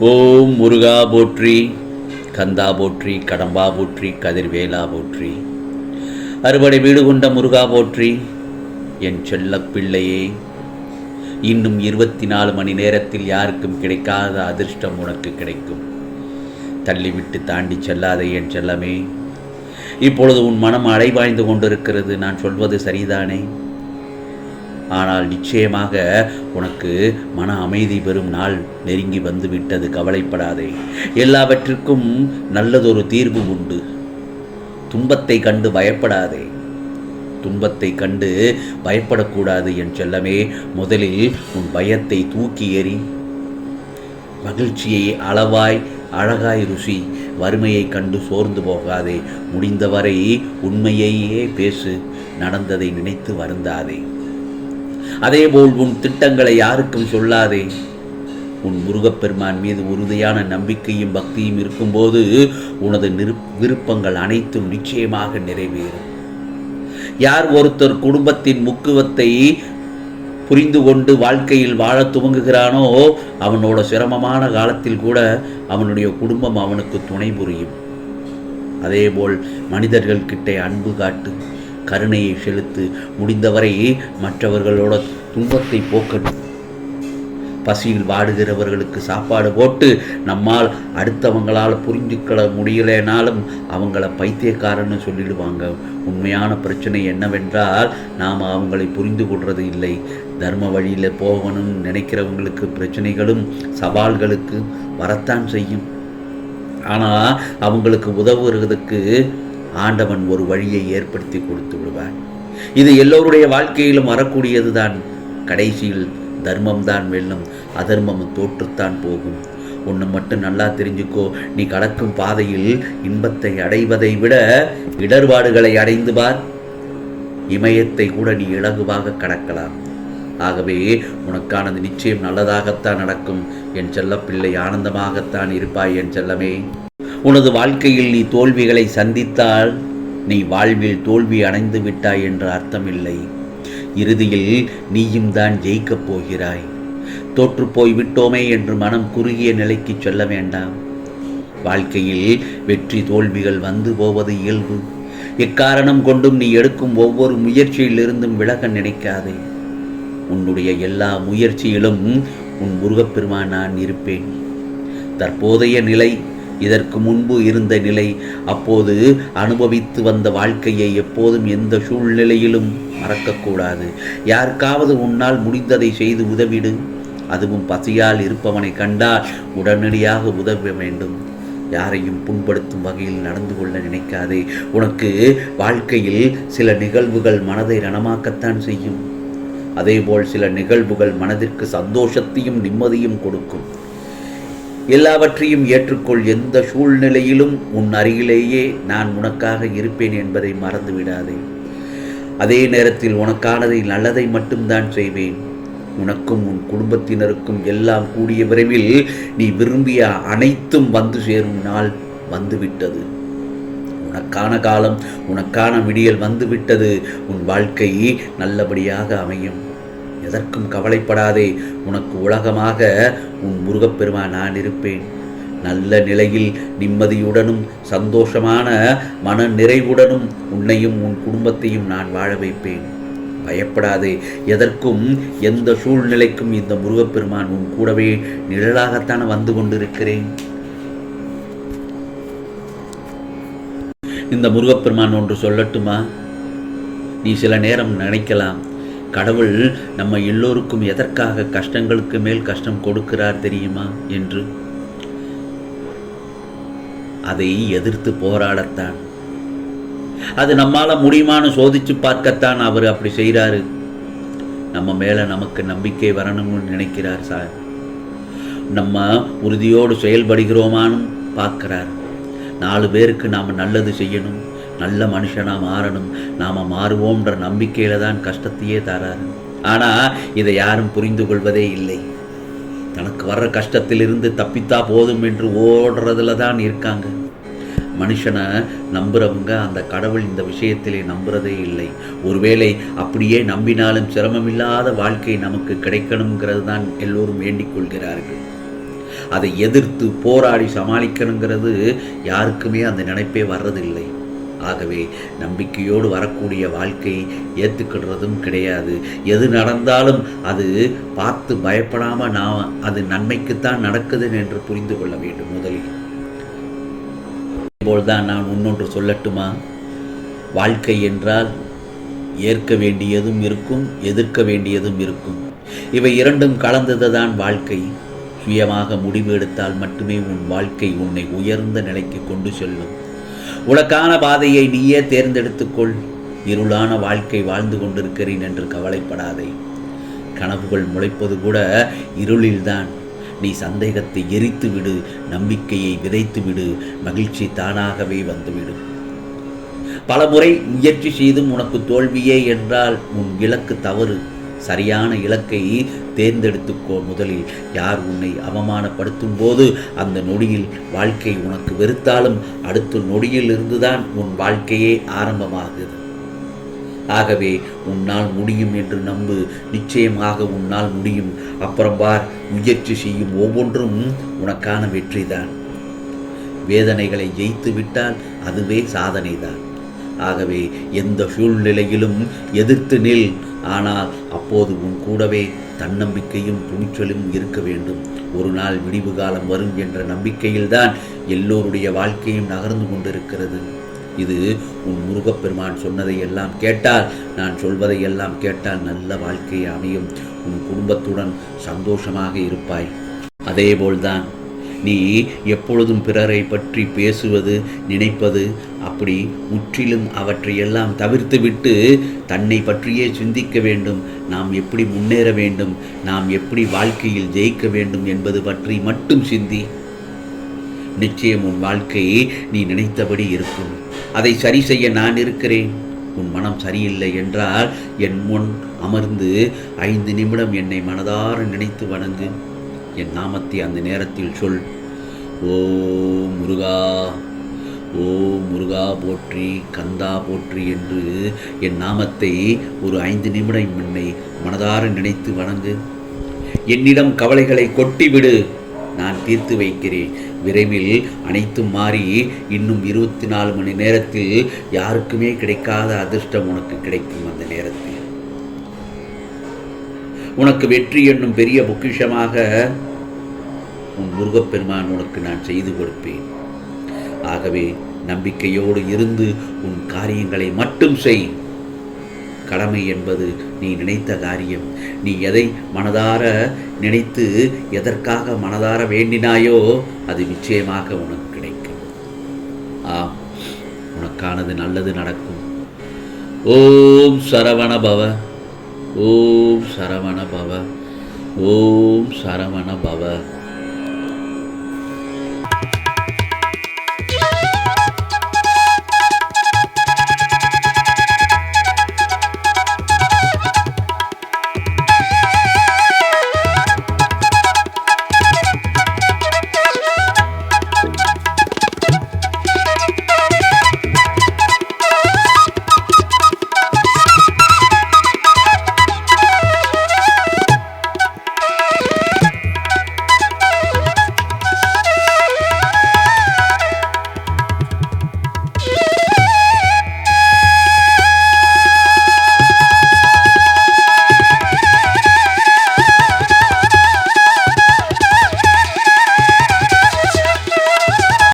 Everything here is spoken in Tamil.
ஓம் முருகா போற்றி கந்தா போற்றி கடம்பா போற்றி கதிர்வேலா போற்றி. அறுபடை வீடு கொண்ட முருகா போற்றி என் செல்லப் பிள்ளையே. இன்னும் இருபத்தி நாலு மணி நேரத்தில் யாருக்கும் கிடைக்காத அதிர்ஷ்டம் உனக்கு கிடைக்கும். தள்ளிவிட்டு தாண்டி செல்லாத என் செல்லமே. இப்பொழுது உன் மனம் அலைவாய்ந்து கொண்டிருக்கிறது. நான் சொல்வது சரிதானே? ஆனால் நிச்சயமாக உனக்கு மன அமைதி பெறும் நாள் நெருங்கி வந்து விட்டது கவலைப்படாதே. எல்லாவற்றிற்கும் நல்லதொரு தீர்வு உண்டு. துன்பத்தை கண்டு பயப்படாதே. துன்பத்தை கண்டு பயப்படக்கூடாது என் செல்லமே. முதலில் உன் பயத்தை தூக்கி எறி மகிழ்ச்சியை அளவாய் அழகாய் ருசி வறுமையை கண்டு சோர்ந்து போகாதே. முடிந்தவரை உண்மையையே பேசு. நடந்ததை நினைத்து வருந்தாதே. அதேபோல் உன் திட்டங்களை யாருக்கும் சொல்லாதே. உன் முருகப்பெருமான் மீது உறுதியான நம்பிக்கையும் பக்தியும் இருக்கும்போது உனது நிரு விருப்பங்கள் அனைத்தும் நிச்சயமாக நிறைவேறும். யார் ஒருத்தர் குடும்பத்தின் முக்குவத்தை புரிந்து கொண்டு வாழ்க்கையில் வாழ துவங்குகிறானோ அவனோட சிரமமான காலத்தில் கூட அவனுடைய குடும்பம் அவனுக்கு துணை புரியும். அதேபோல் மனிதர்கள் கிட்டே அன்பு காட்டு. கருணையை செலுத்து. முடிந்தவரை மற்றவர்களோட துன்பத்தை போக்கணும் பசியில் வாடுகிறவர்களுக்கு சாப்பாடு போட்டு நம்மால் அடுத்தவங்களால் புரிஞ்சுக்கொள்ள முடியலைனாலும் அவங்கள பைத்தியக்காரன்னு சொல்லிடுவாங்க. உண்மையான பிரச்சனை என்னவென்றால் நாம் அவங்களை புரிந்து கொள்வது இல்லை. தர்ம வழியில் போகணும்னு நினைக்கிறவங்களுக்கு பிரச்சனைகளும் சவால்களுக்கு வரத்தான் செய்யும். ஆனால் அவங்களுக்கு உதவுறதுக்கு ஆண்டவன் ஒரு வழியை ஏற்படுத்தி கொடுத்து விடுவான் இது எல்லோருடைய வாழ்க்கையிலும் வரக்கூடியதுதான். கடைசியில் தர்மம்தான் வெல்லும் அதர்மம் தோற்றுத்தான் போகும். ஒன்று மட்டும் நல்லா தெரிஞ்சுக்கோ நீ கடக்கும் பாதையில் இன்பத்தை அடைவதை விட இடர்பாடுகளை அடைந்து பார். இமயத்தை கூட நீ இலகுவாக கடக்கலாம். ஆகவே உனக்கானது நிச்சயம் நல்லதாகத்தான் நடக்கும். என் செல்லப்பிள்ளை ஆனந்தமாகத்தான் இருப்பாய் என் செல்லமே. உனது வாழ்க்கையில் நீ தோல்விகளை சந்தித்தால் நீ வாழ்வில் தோல்வி அடைந்து விட்டாய் என்ற அர்த்தமில்லை. இறுதியில் நீயும் தான் ஜெயிக்கப் போகிறாய். தோற்று போய் விட்டோமே என்று மனம் குறுகிய நிலைக்கு சொல்ல வேண்டாம். வாழ்க்கையில் வெற்றி தோல்விகள் வந்து போவது இயல்பு. எக்காரணம் கொண்டும் நீ எடுக்கும் ஒவ்வொரு முயற்சியிலிருந்தும் விலக நினைக்காதே. உன்னுடைய எல்லா முயற்சியிலும் உன் முருகப்பெருமான் நான் இருப்பேன். தற்போதைய நிலை இதற்கு முன்பு இருந்த நிலை அப்போது அனுபவித்து வந்த வாழ்க்கையை எப்போதும் எந்த சூழ்நிலையிலும் மறக்கக்கூடாது. யாருக்காவது உன்னால் முடிந்ததை செய்து உதவிடு. அதுவும் பசியால் இருப்பவனை கண்டால் உடனடியாக உதவ வேண்டும். யாரையும் புண்படுத்தும் வகையில் நடந்து கொள்ள நினைக்காதே. உனக்கு வாழ்க்கையில் சில நிகழ்வுகள் மனதை ரணமாக்கத்தான் செய்யும். அதேபோல் சில நிகழ்வுகள் மனதிற்கு சந்தோஷத்தையும் நிம்மதியும் கொடுக்கும். எல்லாவற்றையும் ஏற்றுக்கொள். எந்த சூழ்நிலையிலும் உன் அருகிலேயே நான் உனக்காக இருப்பேன் என்பதை மறந்துவிடாதே. அதே நேரத்தில் உனக்கானதை நல்லதை மட்டும்தான் செய்வேன். உனக்கும் உன் குடும்பத்தினருக்கும் எல்லாம் கூடிய விரைவில் நீ விரும்பிய அனைத்தும் வந்து சேரும் நாள் வந்துவிட்டது. உனக்கான காலம் உனக்கான விடியல் வந்துவிட்டது. உன் வாழ்க்கை நல்லபடியாக அமையும். எதற்கும் கவலைப்படாதே. உனக்கு உலகமாக உன் முருகப்பெருமான் நான் இருப்பேன். நல்ல நிலையில் நிம்மதியுடனும் சந்தோஷமான மன நிறைவுடனும் உன்னையும் உன் குடும்பத்தையும் நான் வாழ வைப்பேன். பயப்படாதே. எதற்கும் எந்த சூழ்நிலைக்கும் இந்த முருகப்பெருமான் உன் கூடவே நிழலாகத்தான் வந்து கொண்டிருக்கிறேன். இந்த முருகப்பெருமான் ஒன்று சொல்லட்டுமா? நீ சில நேரம் நினைக்கலாம். கடவுள் நம்ம எல்லோருக்கும் எதற்காக கஷ்டங்களுக்கு மேல் கஷ்டம் கொடுக்கிறார் தெரியுமா என்று? அதை எதிர்த்து போராடத்தான். அது நம்மால முடியுமான்னு சோதிச்சு பார்க்கத்தான் அவர் அப்படி செய்கிறாரு நம்ம மேல நமக்கு நம்பிக்கை வரணும்னு நினைக்கிறார் சார். நம்ம உறுதியோடு செயல்படுகிறோமான்னு பார்க்கிறார். நாலு பேருக்கு நாம் நல்லது செய்யணும். நல்ல மனுஷனாக மாறணும். நாம் மாறுவோம்ன்ற நம்பிக்கையில் தான் கஷ்டத்தையே தராரு. ஆனால் இதை யாரும் புரிந்து கொள்வதே இல்லை. தனக்கு வர்ற கஷ்டத்திலிருந்து தப்பித்தா போதும் என்று ஓடுறதுல தான் இருக்காங்க. மனுஷனை நம்புறவங்க அந்த கடவுள் இந்த விஷயத்திலே நம்புறதே இல்லை. ஒருவேளை அப்படியே நம்பினாலும் சிரமமில்லாத வாழ்க்கை நமக்கு கிடைக்கணுங்கிறது தான் எல்லோரும் வேண்டிக் கொள்கிறார்கள். அதை எதிர்த்து போராடி சமாளிக்கணுங்கிறது யாருக்குமே அந்த நினைப்பே வர்றதில்லை. ஆகவே நம்பிக்கையோடு வரக்கூடிய வாழ்க்கை ஏற்றுக்கிடுறதும் கிடையாது. எது நடந்தாலும் அது பார்த்து பயப்படாமல் நாம் அது நன்மைக்குத்தான் நடக்குது என்று புரிந்து கொள்ள வேண்டும் முதலில். போல்தான் நான் இன்னொன்று சொல்லட்டுமா? வாழ்க்கை என்றால் ஏற்க வேண்டியதும் இருக்கும் எதிர்க்க வேண்டியதும் இருக்கும். இவை இரண்டும் கலந்ததுதான் வாழ்க்கை. சுயமாக முடிவு எடுத்தால் மட்டுமே உன் வாழ்க்கை உன்னை உயர்ந்த நிலைக்கு கொண்டு செல்லும். உனக்கான பாதையை நீயே தேர்ந்தெடுத்துக்கொள். இருளான வாழ்க்கை வாழ்ந்து கொண்டிருக்கிறேன் என்று கவலைப்படாதே. கனவுகள் முளைப்பது கூட இருளில்தான். நீ சந்தேகத்தை எரித்து விடு நம்பிக்கையை விதைத்து விடு மகிழ்ச்சி தானாகவே வந்துவிடும் பலமுறை முயற்சி செய்தும் உனக்கு தோல்வியே என்றால் உன் இலக்கு தவறு. சரியான இலக்கை தேர்ந்தெடுத்துக்கோ முதலில். யார் உன்னை அவமானப்படுத்தும் போது அந்த நொடியில் வாழ்க்கை உனக்கு வெறுத்தாலும் அடுத்த நொடியில் இருந்துதான் உன் வாழ்க்கையே ஆரம்பமாகுது. ஆகவே உன்னால் முடியும் என்று நம்பு. நிச்சயமாக உன்னால் முடியும். அப்புறம் பார் முயற்சி செய்யும் ஒவ்வொன்றும் உனக்கான வெற்றிதான். வேதனைகளை ஜெயித்து விட்டால் அதுவே சாதனைதான். ஆகவே எந்த சூழ்நிலையிலும் எதிர்த்து நில். ஆனால் அப்போது உன் கூடவே தன்னம்பிக்கையும் துணிச்சலும் இருக்க வேண்டும். ஒரு நாள் விடிவு காலம் வரும் என்ற நம்பிக்கையில்தான் எல்லோருடைய வாழ்க்கையும் நகர்ந்து கொண்டிருக்கிறது. இது உன் முருகப்பெருமான் சொன்னதை எல்லாம் கேட்டால் நான் சொல்வதை எல்லாம் கேட்டால் நல்ல வாழ்க்கை அமையும். உன் குடும்பத்துடன் சந்தோஷமாக இருப்பாய். அதேபோல்தான். நீ எப்பொழுதும் பிறரை பற்றி பேசுவது நினைப்பது அப்படி முற்றிலும் அவற்றையெல்லாம் தவிர்த்துவிட்டு தன்னை பற்றியே சிந்திக்க வேண்டும். நாம் எப்படி முன்னேற வேண்டும்? நாம் எப்படி வாழ்க்கையில் ஜெயிக்க வேண்டும் என்பது பற்றி மட்டும் சிந்தி. நிச்சயம் உன் வாழ்க்கை நீ நினைத்தபடி இருக்கும். அதை சரி செய்ய நான் இருக்கிறேன். உன் மனம் சரியில்லை என்றால் என் முன் அமர்ந்து ஐந்து நிமிடம் என்னை மனதார நினைத்து வணங்கு. என் நாமத்தை அந்த நேரத்தில் சொல். ஓ முருகா ஓ முருகா போற்றி கந்தா போற்றி என்று என் நாமத்தை ஒரு ஐந்து நிமிடம் என்னை மனதார நினைத்து வணங்கு. என்னிடம் கவலைகளை கொட்டிவிடு நான் தீர்த்து வைக்கிறேன். விரைவில் அனைத்தும் மாறி இன்னும் இருபத்தி நாலு மணி நேரத்தில் யாருக்குமே கிடைக்காத அதிர்ஷ்டம் உனக்கு கிடைக்கும் அந்த நேரத்தில். உனக்கு வெற்றி என்னும் பெரிய பொக்கிஷமாக உன் முருகப்பெருமான் உனக்கு நான் செய்து கொடுப்பேன். ஆகவே நம்பிக்கையோடு இருந்து உன் காரியங்களை மட்டும் செய். கடமை என்பது நீ நினைத்த காரியம். நீ எதை மனதார நினைத்து எதற்காக மனதார வேண்டினாயோ அது நிச்சயமாக உனக்கு கிடைக்கும். ஆம் உனக்கானது நல்லது நடக்கும். ஓம் சரவண பவ ஓம் சரவண பவ ஓம் சரவண பவ